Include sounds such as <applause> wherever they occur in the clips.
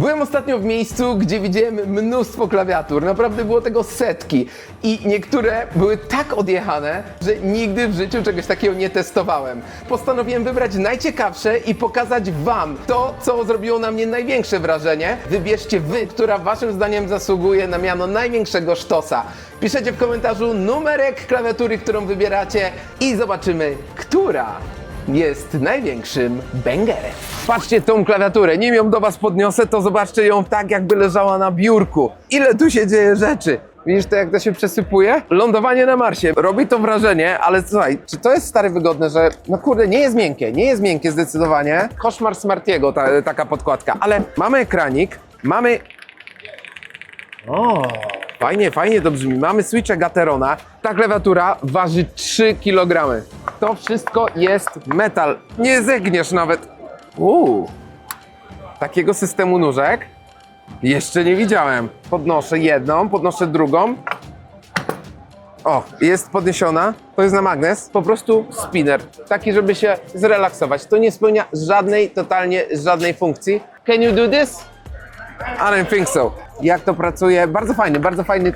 Byłem ostatnio w miejscu, gdzie widziałem mnóstwo klawiatur. Naprawdę było tego setki. I niektóre były tak odjechane, że nigdy w życiu czegoś takiego nie testowałem. Postanowiłem wybrać najciekawsze i pokazać Wam to, co zrobiło na mnie największe wrażenie. Wybierzcie Wy, która Waszym zdaniem zasługuje na miano największego sztosa. Piszecie w komentarzu numerek klawiatury, którą wybieracie i zobaczymy, która jest największym bęgerem. Patrzcie tą klawiaturę, nim ją do Was podniosę, to zobaczcie ją tak, jakby leżała na biurku. Ile tu się dzieje rzeczy. Widzisz to, jak to się przesypuje? Lądowanie na Marsie. Robi to wrażenie, ale słuchaj, czy to jest stary wygodne, że no kurde, nie jest miękkie, nie jest miękkie zdecydowanie. Koszmar Smartiego, ta, taka podkładka, ale mamy ekranik, mamy o, fajnie, fajnie to brzmi. Mamy switche Gaterona. Ta klawiatura waży 3 kg. To wszystko jest metal. Nie zegniesz nawet. Uuu. Takiego systemu nóżek jeszcze nie widziałem. Podnoszę jedną, podnoszę drugą. O, jest podniesiona. To jest na magnes. Po prostu spinner. Taki, żeby się zrelaksować. To nie spełnia żadnej, totalnie żadnej funkcji. Can you do this? I don't think so. Jak to pracuje? Bardzo fajny, bardzo fajny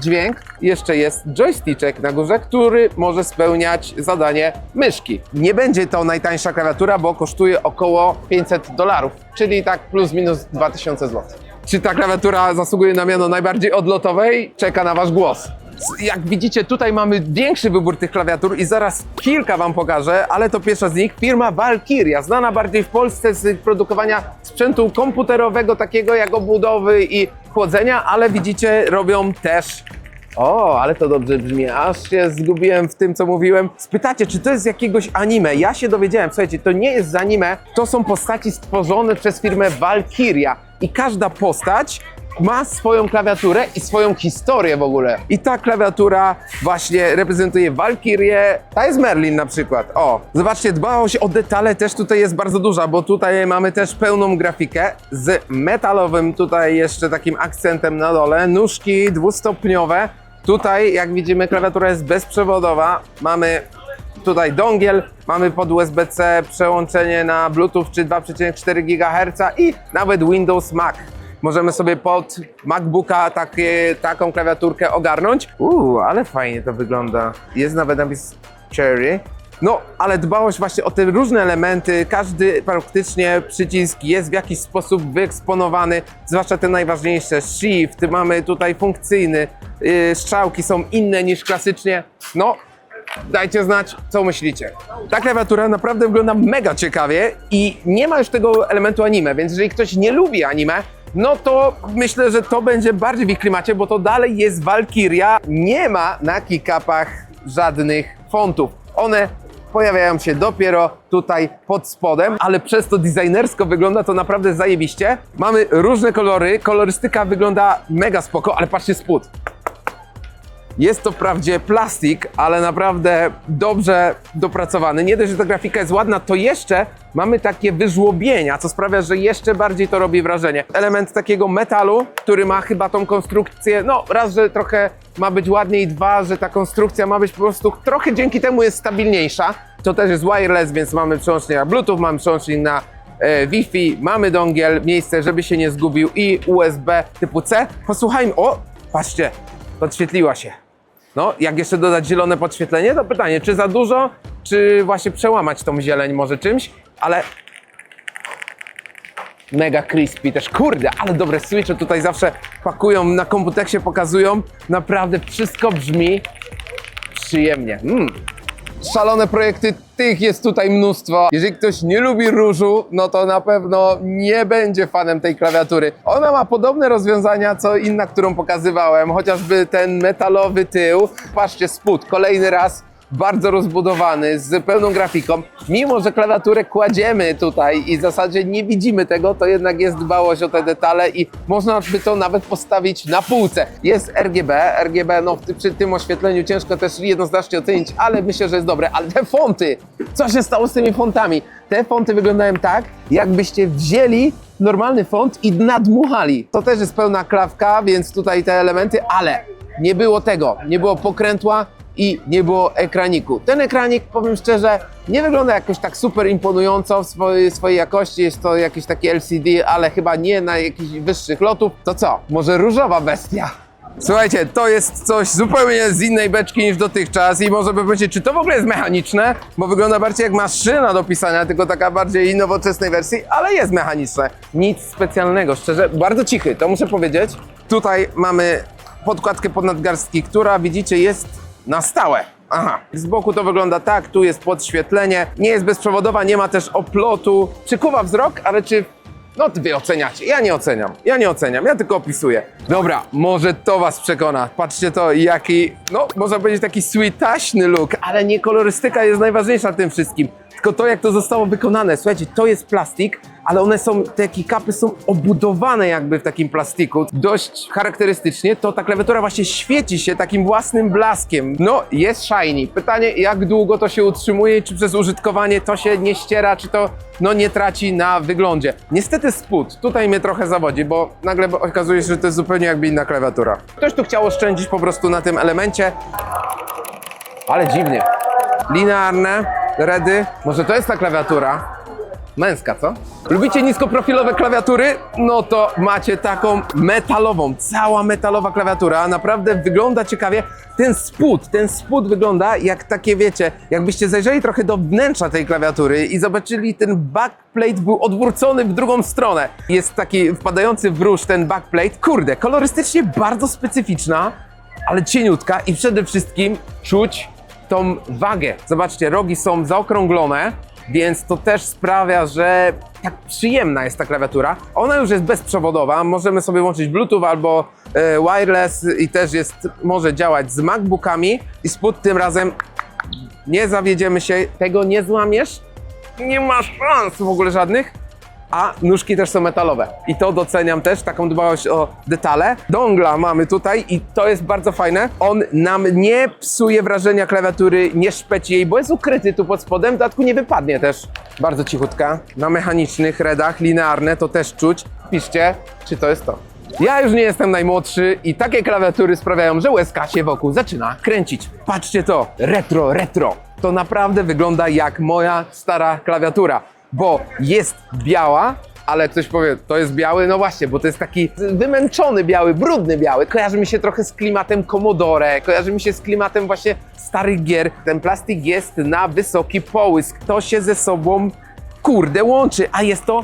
dźwięk. Jeszcze jest joysticzek na górze, który może spełniać zadanie myszki. Nie będzie to najtańsza klawiatura, bo kosztuje około 500 dolarów, czyli tak plus minus 2000 zł. Czy ta klawiatura zasługuje na miano najbardziej odlotowej? Czeka na Wasz głos. Jak widzicie, tutaj mamy większy wybór tych klawiatur i zaraz kilka Wam pokażę, ale to pierwsza z nich, firma Valkyria, znana bardziej w Polsce z produkowania sprzętu komputerowego, takiego jak obudowy i chłodzenia, ale widzicie, robią też o, ale to dobrze brzmi. Aż się zgubiłem w tym, co mówiłem. Spytacie, czy to jest jakiegoś anime? Ja się dowiedziałem. Słuchajcie, to nie jest anime. To są postaci stworzone przez firmę Valkyria. I każda postać ma swoją klawiaturę i swoją historię w ogóle. I ta klawiatura właśnie reprezentuje Valkyrię. Ta jest Merlin na przykład. O, zobaczcie, dbałość o detale też tutaj jest bardzo duża, bo tutaj mamy też pełną grafikę z metalowym tutaj jeszcze takim akcentem na dole. Nóżki dwustopniowe. Tutaj, jak widzimy, klawiatura jest bezprzewodowa. Mamy tutaj dongiel, mamy pod USB-C przełączenie na Bluetooth czy 2,4 GHz i nawet Windows Mac. Możemy sobie pod MacBooka takie, taką klawiaturkę ogarnąć. Uuu, ale fajnie to wygląda. Jest nawet napis Cherry. No, ale dbałość właśnie o te różne elementy, każdy praktycznie przycisk jest w jakiś sposób wyeksponowany, zwłaszcza te najważniejsze. Shift, mamy tutaj funkcyjny, yy, strzałki są inne niż klasycznie. No, dajcie znać, co myślicie. Ta klawiatura naprawdę wygląda mega ciekawie i nie ma już tego elementu anime, więc jeżeli ktoś nie lubi anime, no to myślę, że to będzie bardziej w ich klimacie, bo to dalej jest Valkyria. Nie ma na kickupach żadnych fontów. One pojawiają się dopiero tutaj pod spodem, ale przez to designersko wygląda to naprawdę zajebiście. Mamy różne kolory, kolorystyka wygląda mega spoko, ale patrzcie spód. Jest to wprawdzie plastik, ale naprawdę dobrze dopracowany. Nie dość, że ta grafika jest ładna, to jeszcze mamy takie wyżłobienia, co sprawia, że jeszcze bardziej to robi wrażenie. Element takiego metalu, który ma chyba tą konstrukcję, no raz, że trochę ma być ładniej, dwa, że ta konstrukcja ma być po prostu trochę dzięki temu jest stabilniejsza. To też jest wireless, więc mamy przełącznik na Bluetooth, mamy przełącznik na e, Wi-Fi, mamy dongiel, miejsce, żeby się nie zgubił i USB typu C. Posłuchajmy, o, patrzcie, podświetliła się. No, jak jeszcze dodać zielone podświetlenie, to pytanie, czy za dużo, czy właśnie przełamać tą zieleń może czymś, ale mega crispy też, kurde, ale dobre switche tutaj zawsze pakują, na komputeksie pokazują, naprawdę wszystko brzmi przyjemnie. Mm. Szalone projekty, tych jest tutaj mnóstwo. Jeżeli ktoś nie lubi różu, no to na pewno nie będzie fanem tej klawiatury. Ona ma podobne rozwiązania, co inna, którą pokazywałem, chociażby ten metalowy tył. Patrzcie, spód, kolejny raz bardzo rozbudowany, z pełną grafiką. Mimo, że klawiaturę kładziemy tutaj i w zasadzie nie widzimy tego, to jednak jest dbałość o te detale i można by to nawet postawić na półce. Jest RGB, RGB no przy tym oświetleniu ciężko też jednoznacznie ocenić, ale myślę, że jest dobre. Ale te fonty, co się stało z tymi fontami? Te fonty wyglądają tak, jakbyście wzięli normalny font i nadmuchali. To też jest pełna klawka, więc tutaj te elementy, ale nie było tego, nie było pokrętła, i nie było ekraniku. Ten ekranik, powiem szczerze, nie wygląda jakoś tak super imponująco w swojej, swojej jakości. Jest to jakiś taki LCD, ale chyba nie na jakichś wyższych lotów. To co? Może różowa bestia? Słuchajcie, to jest coś zupełnie z innej beczki niż dotychczas i może by powiedzieć, czy to w ogóle jest mechaniczne, bo wygląda bardziej jak maszyna do pisania, tylko taka bardziej nowoczesnej wersji, ale jest mechaniczne. Nic specjalnego, szczerze, bardzo cichy, to muszę powiedzieć. Tutaj mamy podkładkę pod nadgarstki, która widzicie jest na stałe. Aha, z boku to wygląda tak, tu jest podświetlenie, nie jest bezprzewodowa, nie ma też oplotu. Przykuwa wzrok, ale czy no wy oceniacie, ja nie oceniam, ja nie oceniam, ja tylko opisuję. Dobra, może to was przekona. Patrzcie to, jaki, no można powiedzieć taki sweetaśny look, ale nie kolorystyka jest najważniejsza w tym wszystkim. Tylko to, jak to zostało wykonane. Słuchajcie, to jest plastik, ale one są, te kapy są obudowane jakby w takim plastiku. Dość charakterystycznie, to ta klawiatura właśnie świeci się takim własnym blaskiem. No, jest shiny. Pytanie, jak długo to się utrzymuje, czy przez użytkowanie to się nie ściera, czy to no nie traci na wyglądzie. Niestety spód tutaj mnie trochę zawodzi, bo nagle okazuje się, że to jest zupełnie jakby inna klawiatura. Ktoś tu chciał oszczędzić po prostu na tym elemencie, ale dziwnie. Linearne, redy. Może to jest ta klawiatura? Męska, co? Lubicie niskoprofilowe klawiatury? No to macie taką metalową, cała metalowa klawiatura. Naprawdę wygląda ciekawie. Ten spód, ten spód wygląda jak takie, wiecie, jakbyście zajrzeli trochę do wnętrza tej klawiatury i zobaczyli, ten backplate był odwrócony w drugą stronę. Jest taki wpadający w róż ten backplate. Kurde, kolorystycznie bardzo specyficzna, ale cieniutka i przede wszystkim czuć tą wagę. Zobaczcie, rogi są zaokrąglone, więc to też sprawia, że tak przyjemna jest ta klawiatura. Ona już jest bezprzewodowa, możemy sobie łączyć Bluetooth albo e, wireless i też jest, może działać z MacBookami i spód tym razem nie zawiedziemy się, tego nie złamiesz, nie masz szans w ogóle żadnych. A nóżki też są metalowe. I to doceniam też, taką dbałość o detale. Dongla mamy tutaj i to jest bardzo fajne. On nam nie psuje wrażenia klawiatury, nie szpeci jej, bo jest ukryty tu pod spodem, w dodatku nie wypadnie też. Bardzo cichutka. Na mechanicznych redach, linearne, to też czuć. Piszcie, czy to jest to. Ja już nie jestem najmłodszy i takie klawiatury sprawiają, że łezka się wokół zaczyna kręcić. Patrzcie to, retro, retro. To naprawdę wygląda jak moja stara klawiatura, bo jest biała, ale ktoś powie, to jest biały, no właśnie, bo to jest taki wymęczony biały, brudny biały. Kojarzy mi się trochę z klimatem Commodore, kojarzy mi się z klimatem właśnie starych gier. Ten plastik jest na wysoki połysk. To się ze sobą, kurde, łączy, a jest to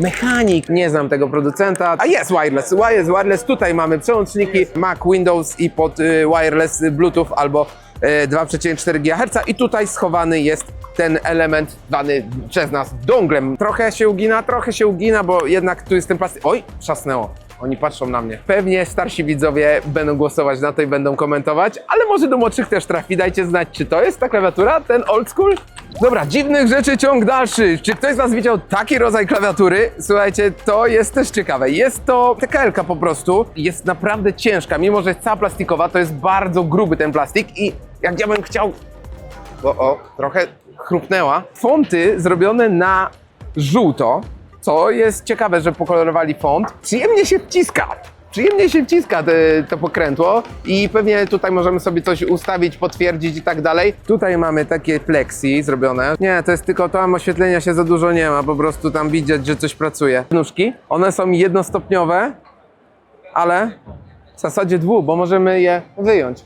mechanik. Nie znam tego producenta. A jest wireless, jest wireless. Tutaj mamy przełączniki Mac, Windows i pod y, wireless Bluetooth albo 2,4 GHz i tutaj schowany jest ten element zwany przez nas donglem. Trochę się ugina, trochę się ugina, bo jednak tu jest ten plastik. Oj, trzasnęło. Oni patrzą na mnie. Pewnie starsi widzowie będą głosować na to i będą komentować, ale może do młodszych też trafi. Dajcie znać, czy to jest ta klawiatura, ten old school? Dobra, dziwnych rzeczy ciąg dalszy. Czy ktoś z nas widział taki rodzaj klawiatury? Słuchajcie, to jest też ciekawe. Jest to TKL po prostu. Jest naprawdę ciężka, mimo że jest cała plastikowa, to jest bardzo gruby ten plastik i jak ja bym chciał... O, o, trochę chrupnęła. Fonty zrobione na żółto, co jest ciekawe, że pokolorowali font. Przyjemnie się wciska. Przyjemnie się wciska te, to pokrętło i pewnie tutaj możemy sobie coś ustawić, potwierdzić i tak dalej. Tutaj mamy takie plexi zrobione. Nie, to jest tylko tam oświetlenia się za dużo nie ma, po prostu tam widać, że coś pracuje. Nóżki, one są jednostopniowe, ale w zasadzie dwu, bo możemy je wyjąć.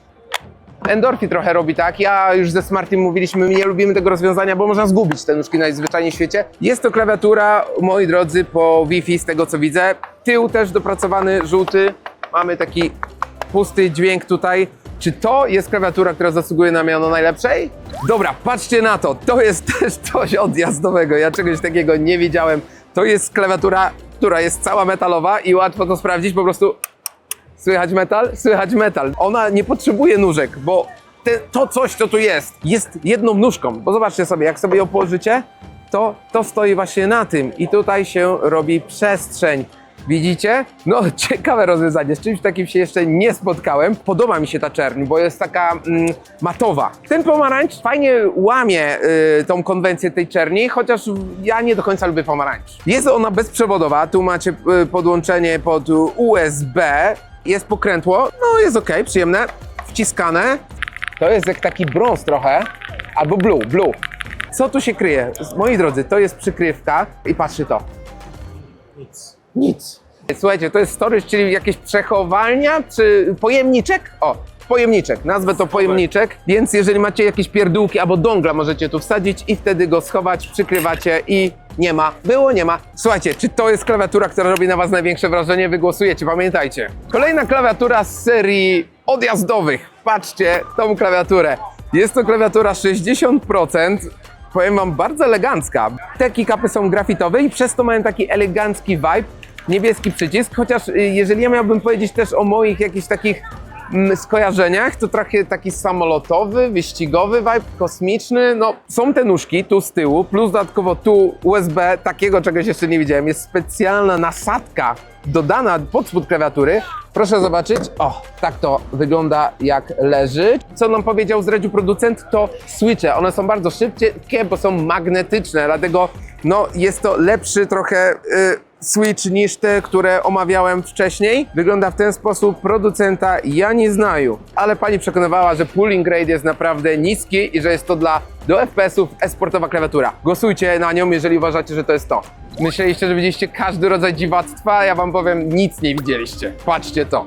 Endorfi trochę robi tak. Ja już ze Smartim mówiliśmy, my nie lubimy tego rozwiązania, bo można zgubić te nóżki najzwyczajniej w świecie. Jest to klawiatura, moi drodzy, po Wi-Fi z tego co widzę. Tył też dopracowany, żółty. Mamy taki pusty dźwięk tutaj. Czy to jest klawiatura, która zasługuje na miano najlepszej? Dobra, patrzcie na to. To jest <laughs> też coś odjazdowego. Ja czegoś takiego nie widziałem. To jest klawiatura, która jest cała metalowa i łatwo to sprawdzić. Po prostu Słychać metal? Słychać metal. Ona nie potrzebuje nóżek, bo te, to coś, co tu jest, jest jedną nóżką. Bo zobaczcie sobie, jak sobie ją położycie, to to stoi właśnie na tym i tutaj się robi przestrzeń. Widzicie? No, <laughs> ciekawe rozwiązanie. Z czymś takim się jeszcze nie spotkałem. Podoba mi się ta czerń, bo jest taka mm, matowa. Ten pomarańcz fajnie łamie y, tą konwencję tej czerni, chociaż ja nie do końca lubię pomarańcz. Jest ona bezprzewodowa. Tu macie y, podłączenie pod USB. Jest pokrętło. No, jest ok, przyjemne. Wciskane. To jest jak taki brąz trochę, albo blue, blue. Co tu się kryje? Moi drodzy, to jest przykrywka i patrzcie to. Nic. Nic. Słuchajcie, to jest storage, czyli jakieś przechowalnia, czy pojemniczek? O, pojemniczek, nazwę to pojemniczek, więc jeżeli macie jakieś pierdółki albo dongla możecie tu wsadzić i wtedy go schować, przykrywacie i nie ma. Było, nie ma. Słuchajcie, czy to jest klawiatura, która robi na Was największe wrażenie? Wygłosujecie, pamiętajcie. Kolejna klawiatura z serii odjazdowych. Patrzcie tą klawiaturę. Jest to klawiatura 60%. Powiem Wam, bardzo elegancka. Te keycapy są grafitowe i przez to mają taki elegancki vibe. Niebieski przycisk, chociaż y, jeżeli ja miałbym powiedzieć też o moich jakichś takich skojarzeniach, to trochę taki samolotowy, wyścigowy vibe, kosmiczny. No, są te nóżki tu z tyłu, plus dodatkowo tu USB, takiego czegoś jeszcze nie widziałem. Jest specjalna nasadka dodana pod spód klawiatury. Proszę zobaczyć, o, tak to wygląda jak leży. Co nam powiedział zdradził producent, to switche. One są bardzo szybkie, bo są magnetyczne, dlatego no, jest to lepszy trochę y, switch niż te, które omawiałem wcześniej. Wygląda w ten sposób. Producenta ja nie znaję, ale pani przekonywała, że pooling rate jest naprawdę niski i że jest to dla do FPS-ów esportowa klawiatura. Głosujcie na nią, jeżeli uważacie, że to jest to. Myśleliście, że widzieliście każdy rodzaj dziwactwa, ja wam powiem, nic nie widzieliście. Patrzcie to.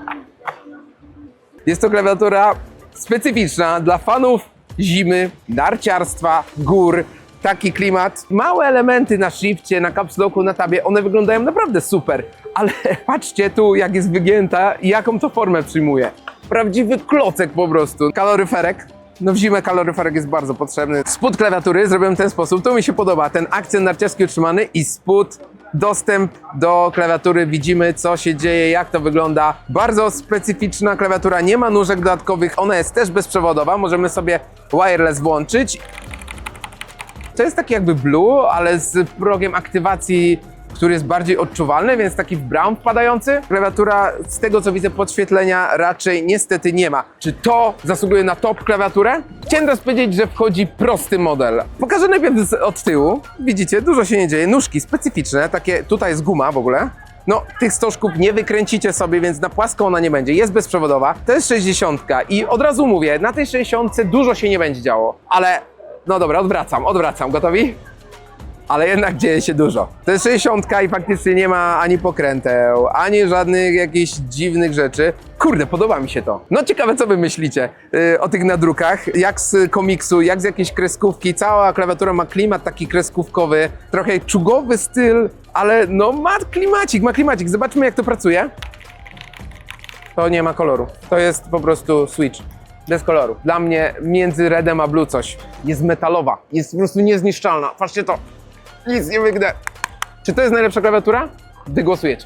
Jest to klawiatura specyficzna dla fanów zimy, narciarstwa, gór. Taki klimat. Małe elementy na shifcie, na caps locku, na tabie, one wyglądają naprawdę super. Ale <laughs> patrzcie tu, jak jest wygięta i jaką to formę przyjmuje. Prawdziwy klocek po prostu. Kaloryferek. No w zimę kaloryferek jest bardzo potrzebny. Spód klawiatury zrobiłem w ten sposób. To mi się podoba. Ten akcent narciarski utrzymany i spód dostęp do klawiatury, widzimy co się dzieje, jak to wygląda. Bardzo specyficzna klawiatura, nie ma nóżek dodatkowych, ona jest też bezprzewodowa, możemy sobie wireless włączyć. To jest taki jakby blue, ale z progiem aktywacji, który jest bardziej odczuwalny, więc taki w brown wpadający. Klawiatura, z tego co widzę, podświetlenia raczej niestety nie ma. Czy to zasługuje na top klawiaturę? Chciałem teraz powiedzieć, że wchodzi prosty model. Pokażę najpierw od tyłu. Widzicie, dużo się nie dzieje. Nóżki specyficzne, takie, tutaj jest guma w ogóle. No, tych stożków nie wykręcicie sobie, więc na płasko ona nie będzie. Jest bezprzewodowa. To jest 60 i od razu mówię, na tej 60 dużo się nie będzie działo. Ale, no dobra, odwracam, odwracam. Gotowi? Ale jednak dzieje się dużo. To jest 60 i faktycznie nie ma ani pokręteł, ani żadnych jakichś dziwnych rzeczy. Kurde, podoba mi się to. No ciekawe, co wy myślicie yy, o tych nadrukach, jak z komiksu, jak z jakiejś kreskówki. Cała klawiatura ma klimat taki kreskówkowy, trochę czugowy styl, ale no ma klimacik, ma klimacik. Zobaczmy, jak to pracuje. To nie ma koloru. To jest po prostu switch. Bez koloru. Dla mnie między redem a blue coś. Jest metalowa. Jest po prostu niezniszczalna. Patrzcie to. Nic nie wygnę. Czy to jest najlepsza klawiatura? Wy głosujecie.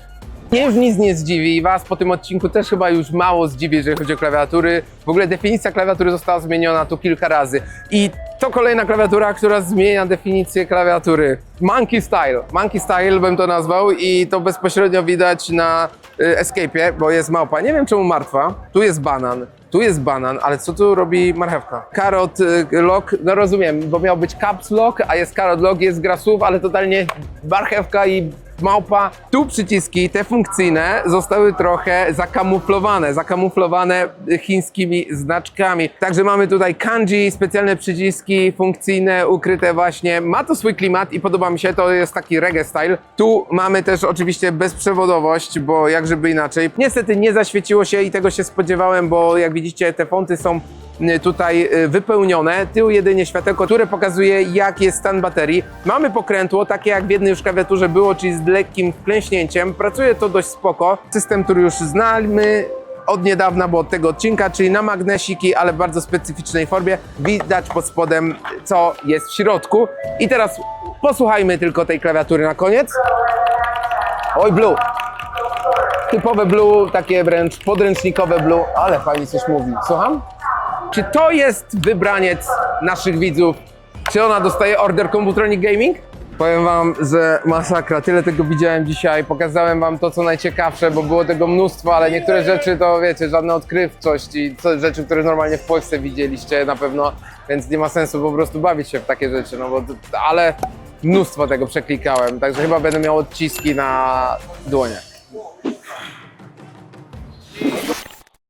Nie już nic nie zdziwi i Was po tym odcinku też chyba już mało zdziwi, jeżeli chodzi o klawiatury. W ogóle definicja klawiatury została zmieniona tu kilka razy. I to kolejna klawiatura, która zmienia definicję klawiatury. Monkey Style. Monkey Style bym to nazwał i to bezpośrednio widać na y, Escape'ie, bo jest małpa. Nie wiem czemu martwa. Tu jest banan. Tu jest banan, ale co tu robi marchewka? Carrot y, lock, no rozumiem, bo miał być caps lock, a jest carrot lock, jest gra słów, ale totalnie marchewka i małpa. Tu przyciski, te funkcyjne, zostały trochę zakamuflowane, zakamuflowane chińskimi znaczkami. Także mamy tutaj kanji, specjalne przyciski funkcyjne, ukryte właśnie. Ma to swój klimat i podoba mi się, to jest taki reggae style. Tu mamy też oczywiście bezprzewodowość, bo jak żeby inaczej. Niestety nie zaświeciło się i tego się spodziewałem, bo jak widzicie te fonty są tutaj y, wypełnione. Tył jedynie światełko, które pokazuje jak jest stan baterii. Mamy pokrętło, takie jak w jednej już klawiaturze było, czyli z lekkim wklęśnięciem. Pracuje to dość spoko. System, który już znamy od niedawna, bo od tego odcinka, czyli na magnesiki, ale w bardzo specyficznej formie. Widać pod spodem, co jest w środku. I teraz posłuchajmy tylko tej klawiatury na koniec. Oj, blue. Typowe blue, takie wręcz podręcznikowe blue, ale fajnie coś mówi. Słucham? Czy to jest wybraniec naszych widzów? Czy ona dostaje order Computronic Gaming? Powiem wam, że masakra, tyle tego widziałem dzisiaj, pokazałem wam to co najciekawsze, bo było tego mnóstwo, ale niektóre rzeczy to wiecie, żadna odkrywczość i rzeczy, które normalnie w Polsce widzieliście na pewno, więc nie ma sensu po prostu bawić się w takie rzeczy, no bo, ale mnóstwo tego przeklikałem, także chyba będę miał odciski na dłonie.